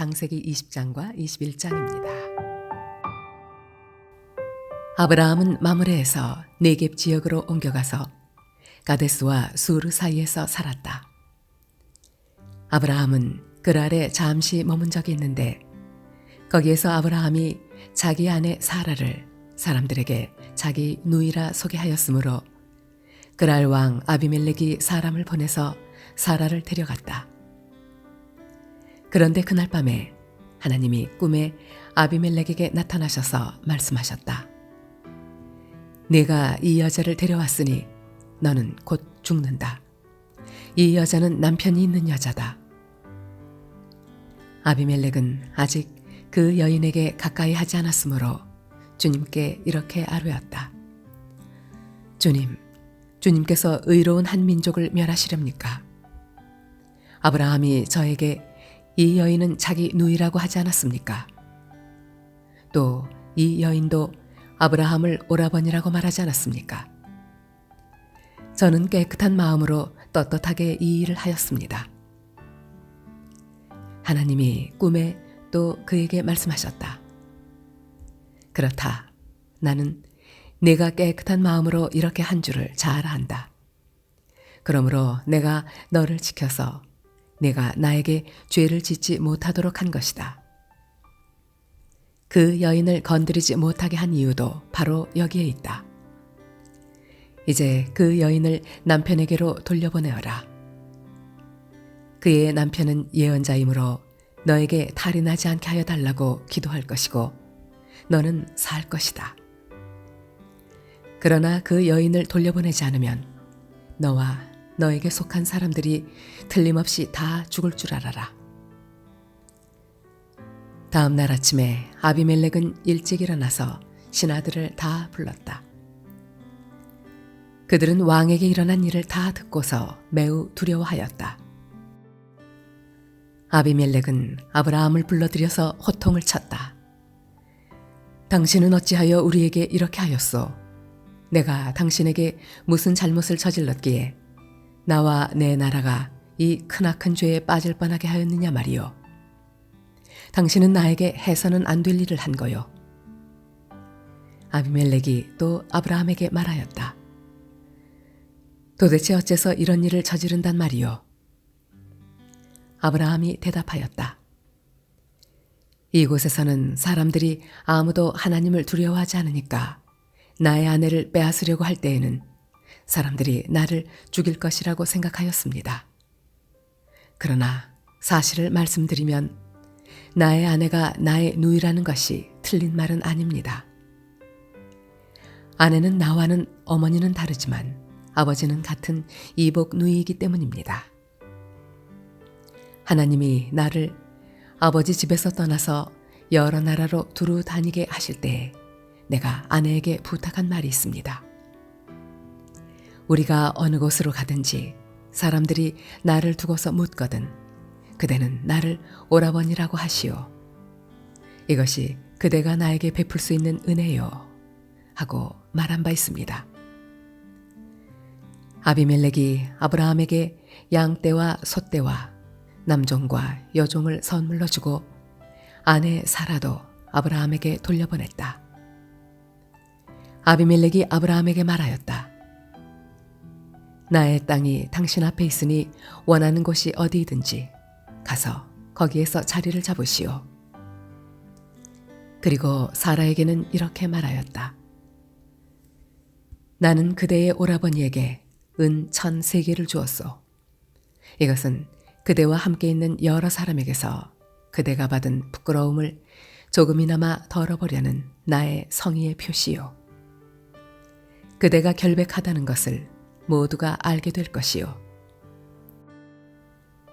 창세기 20장과 21장입니다. 아브라함은 마므레에서 네겝 지역으로 옮겨가서 가데스와 수르 사이에서 살았다. 아브라함은 그랄에 잠시 머문 적이 있는데 거기에서 아브라함이 자기 아내 사라를 사람들에게 자기 누이라 소개하였으므로 그랄 왕 아비멜렉이 사람을 보내서 사라를 데려갔다. 그런데 그날 밤에 하나님이 꿈에 아비멜렉에게 나타나셔서 말씀하셨다. 내가 이 여자를 데려왔으니 너는 곧 죽는다. 이 여자는 남편이 있는 여자다. 아비멜렉은 아직 그 여인에게 가까이 하지 않았으므로 주님께 이렇게 아뢰었다. 주님, 주님께서 의로운 한 민족을 멸하시렵니까? 아브라함이 저에게 이 여인은 자기 누이라고 하지 않았습니까? 또 이 여인도 아브라함을 오라버니라고 말하지 않았습니까? 저는 깨끗한 마음으로 떳떳하게 이 일을 하였습니다. 하나님이 꿈에 또 그에게 말씀하셨다. 그렇다. 나는 내가 깨끗한 마음으로 이렇게 한 줄을 잘 안다. 그러므로 내가 너를 지켜서 내가 나에게 죄를 짓지 못하도록 한 것이다. 그 여인을 건드리지 못하게 한 이유도 바로 여기에 있다. 이제 그 여인을 남편에게로 돌려보내어라. 그의 남편은 예언자이므로 너에게 탈이 나지 않게 하여 달라고 기도할 것이고 너는 살 것이다. 그러나 그 여인을 돌려보내지 않으면 너와 너에게 속한 사람들이 틀림없이 다 죽을 줄 알아라. 다음 날 아침에 아비멜렉은 일찍 일어나서 신하들을 다 불렀다. 그들은 왕에게 일어난 일을 다 듣고서 매우 두려워하였다. 아비멜렉은 아브라함을 불러들여서 호통을 쳤다. 당신은 어찌하여 우리에게 이렇게 하였소? 내가 당신에게 무슨 잘못을 저질렀기에 나와 내 나라가 이 크나큰 죄에 빠질 뻔하게 하였느냐 말이오. 당신은 나에게 해서는 안 될 일을 한 거요. 아비멜렉이 또 아브라함에게 말하였다. 도대체 어째서 이런 일을 저지른단 말이오. 아브라함이 대답하였다. 이곳에서는 사람들이 아무도 하나님을 두려워하지 않으니까 나의 아내를 빼앗으려고 할 때에는 사람들이 나를 죽일 것이라고 생각하였습니다. 그러나 사실을 말씀드리면 나의 아내가 나의 누이라는 것이 틀린 말은 아닙니다. 아내는 나와는 어머니는 다르지만 아버지는 같은 이복 누이이기 때문입니다. 하나님이 나를 아버지 집에서 떠나서 여러 나라로 두루 다니게 하실 때에 내가 아내에게 부탁한 말이 있습니다. 우리가 어느 곳으로 가든지 사람들이 나를 두고서 묻거든 그대는 나를 오라버니라고 하시오. 이것이 그대가 나에게 베풀 수 있는 은혜요. 하고 말한 바 있습니다. 아비멜렉이 아브라함에게 양떼와 소떼와 남종과 여종을 선물로 주고 아내 사라도 아브라함에게 돌려보냈다. 아비멜렉이 아브라함에게 말하였다. 나의 땅이 당신 앞에 있으니 원하는 곳이 어디든지 가서 거기에서 자리를 잡으시오. 그리고 사라에게는 이렇게 말하였다. 나는 그대의 오라버니에게 은 천 세 개를 주었소. 이것은 그대와 함께 있는 여러 사람에게서 그대가 받은 부끄러움을 조금이나마 덜어보려는 나의 성의의 표시요. 그대가 결백하다는 것을 모두가 알게 될 것이요.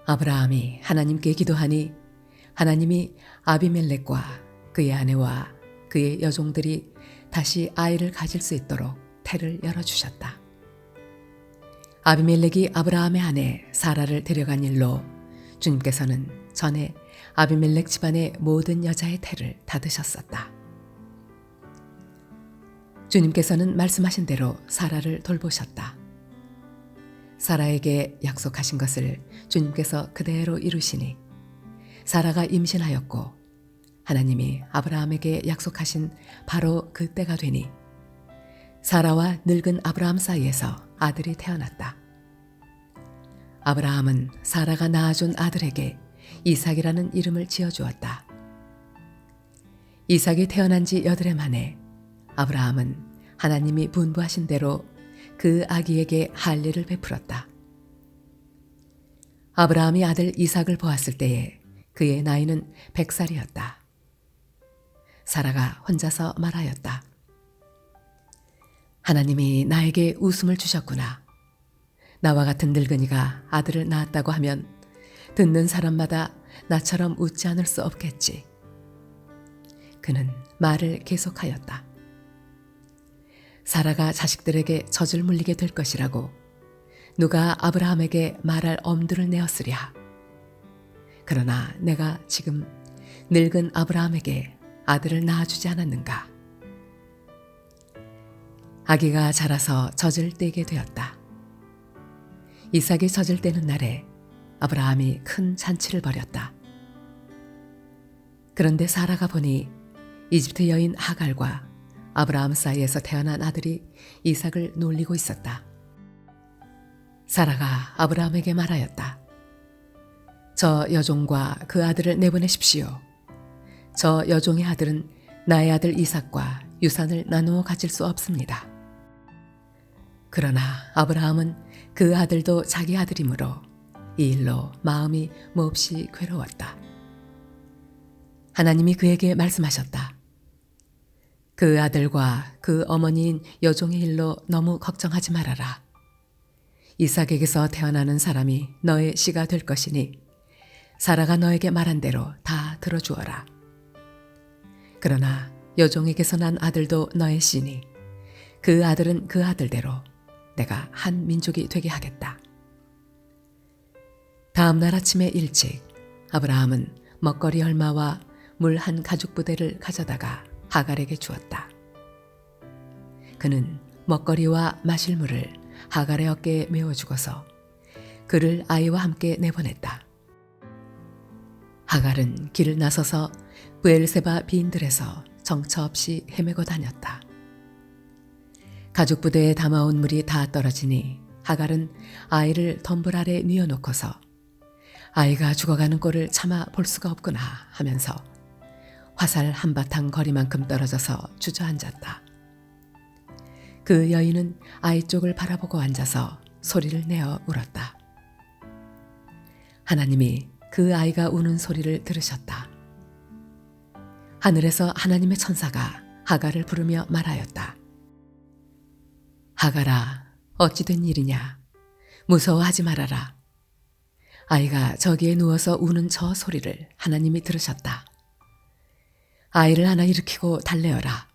아브라함이 하나님께 기도하니 하나님이 아비멜렉과 그의 아내와 그의 여종들이 다시 아이를 가질 수 있도록 태를 열어주셨다. 아비멜렉이 아브라함의 아내 사라를 데려간 일로 주님께서는 전에 아비멜렉 집안의 모든 여자의 태를 닫으셨었다. 주님께서는 말씀하신 대로 사라를 돌보셨다. 사라에게 약속하신 것을 주님께서 그대로 이루시니 사라가 임신하였고 하나님이 아브라함에게 약속하신 바로 그 때가 되니 사라와 늙은 아브라함 사이에서 아들이 태어났다. 아브라함은 사라가 낳아준 아들에게 이삭이라는 이름을 지어주었다. 이삭이 태어난 지 여드레 만에 아브라함은 하나님이 분부하신 대로 그 아기에게 할례를 베풀었다. 아브라함이 아들 이삭을 보았을 때에 그의 나이는 백살이었다. 사라가 혼자서 말하였다. 하나님이 나에게 웃음을 주셨구나. 나와 같은 늙은이가 아들을 낳았다고 하면 듣는 사람마다 나처럼 웃지 않을 수 없겠지. 그는 말을 계속하였다. 사라가 자식들에게 젖을 물리게 될 것이라고 누가 아브라함에게 말할 엄두를 내었으랴. 그러나 내가 지금 늙은 아브라함에게 아들을 낳아주지 않았는가. 아기가 자라서 젖을 떼게 되었다. 이삭이 젖을 떼는 날에 아브라함이 큰 잔치를 벌였다. 그런데 사라가 보니 이집트 여인 하갈과 아브라함 사이에서 태어난 아들이 이삭을 놀리고 있었다. 사라가 아브라함에게 말하였다. 저 여종과 그 아들을 내보내십시오. 저 여종의 아들은 나의 아들 이삭과 유산을 나누어 가질 수 없습니다. 그러나 아브라함은 그 아들도 자기 아들이므로 이 일로 마음이 몹시 괴로웠다. 하나님이 그에게 말씀하셨다. 그 아들과 그 어머니인 여종의 일로 너무 걱정하지 말아라. 이삭에게서 태어나는 사람이 너의 씨가 될 것이니 사라가 너에게 말한 대로 다 들어주어라. 그러나 여종에게서 난 아들도 너의 씨니 그 아들은 그 아들대로 내가 한 민족이 되게 하겠다. 다음 날 아침에 일찍 아브라함은 먹거리 얼마와 물 한 가죽 부대를 가져다가 하갈에게 주었다. 그는 먹거리와 마실 물을 하갈의 어깨에 메워주고서 그를 아이와 함께 내보냈다. 하갈은 길을 나서서 부엘세바 비인들에서 정처 없이 헤매고 다녔다. 가죽 부대에 담아온 물이 다 떨어지니 하갈은 아이를 덤불 아래 뉘어놓고서 아이가 죽어가는 꼴을 참아 볼 수가 없구나 하면서 화살 한바탕 거리만큼 떨어져서 주저앉았다. 그 여인은 아이 쪽을 바라보고 앉아서 소리를 내어 울었다. 하나님이 그 아이가 우는 소리를 들으셨다. 하늘에서 하나님의 천사가 하갈을 부르며 말하였다. 하갈아, 어찌된 일이냐? 무서워하지 말아라. 아이가 저기에 누워서 우는 저 소리를 하나님이 들으셨다. 아이를 하나 일으키고 달래어라.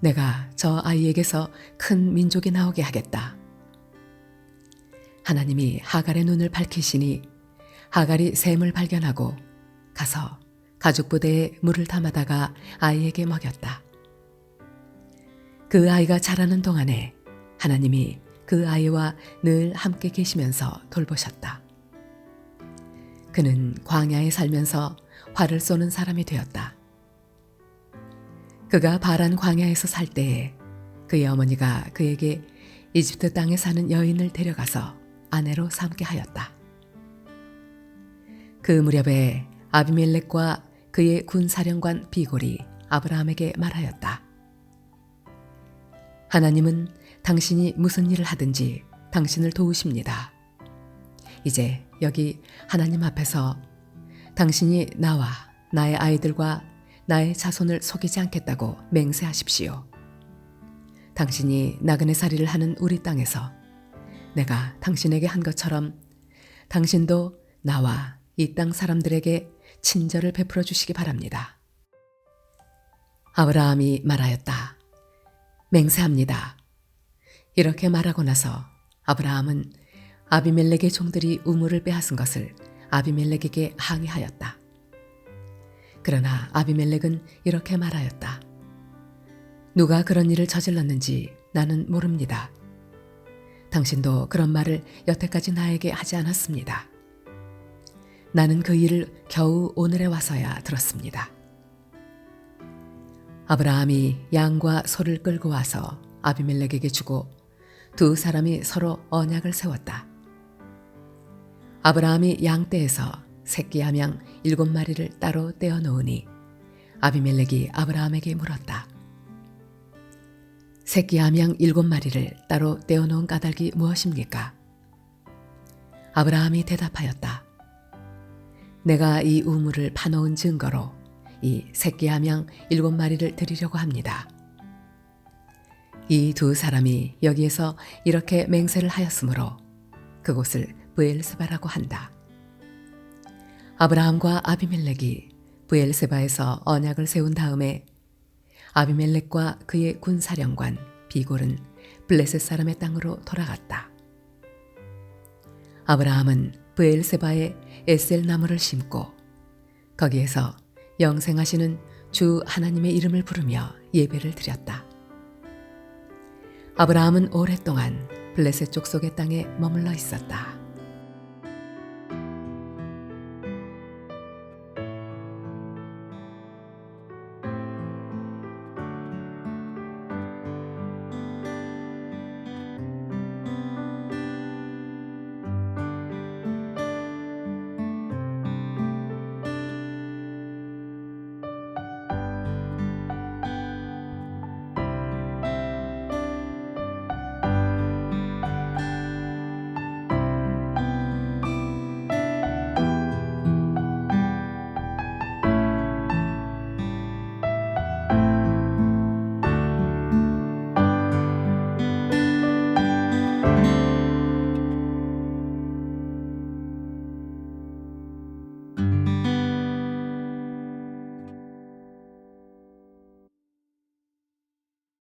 내가 저 아이에게서 큰 민족이 나오게 하겠다. 하나님이 하갈의 눈을 밝히시니 하갈이 샘을 발견하고 가서 가죽 부대에 물을 담아다가 아이에게 먹였다. 그 아이가 자라는 동안에 하나님이 그 아이와 늘 함께 계시면서 돌보셨다. 그는 광야에 살면서 활을 쏘는 사람이 되었다. 그가 바란 광야에서 살 때에 그의 어머니가 그에게 이집트 땅에 사는 여인을 데려가서 아내로 삼게 하였다. 그 무렵에 아비멜렉과 그의 군사령관 비골이 아브라함에게 말하였다. 하나님은 당신이 무슨 일을 하든지 당신을 도우십니다. 이제 여기 하나님 앞에서 당신이 나와 나의 아이들과 나의 자손을 속이지 않겠다고 맹세하십시오. 당신이 나그네 살이를 하는 우리 땅에서 내가 당신에게 한 것처럼 당신도 나와 이 땅 사람들에게 친절을 베풀어 주시기 바랍니다. 아브라함이 말하였다. 맹세합니다. 이렇게 말하고 나서 아브라함은 아비멜렉의 종들이 우물을 빼앗은 것을 아비멜렉에게 항의하였다. 그러나 아비멜렉은 이렇게 말하였다. 누가 그런 일을 저질렀는지 나는 모릅니다. 당신도 그런 말을 여태까지 나에게 하지 않았습니다. 나는 그 일을 겨우 오늘에 와서야 들었습니다. 아브라함이 양과 소를 끌고 와서 아비멜렉에게 주고 두 사람이 서로 언약을 세웠다. 아브라함이 양떼에서 새끼 암양 일곱 마리를 따로 떼어 놓으니 아비멜렉이 아브라함에게 물었다. 새끼 암양 일곱 마리를 따로 떼어 놓은 까닭이 무엇입니까? 아브라함이 대답하였다. 내가 이 우물을 파놓은 증거로 이 새끼 암양 일곱 마리를 드리려고 합니다. 이 두 사람이 여기에서 이렇게 맹세를 하였으므로 그곳을 부엘세바라고 한다. 아브라함과 아비멜렉이 부엘세바에서 언약을 세운 다음에 아비멜렉과 그의 군사령관 비골은 블레셋 사람의 땅으로 돌아갔다. 아브라함은 부엘세바에 에셀 나무를 심고 거기에서 영생하시는 주 하나님의 이름을 부르며 예배를 드렸다. 아브라함은 오랫동안 블레셋 족속의 땅에 머물러 있었다.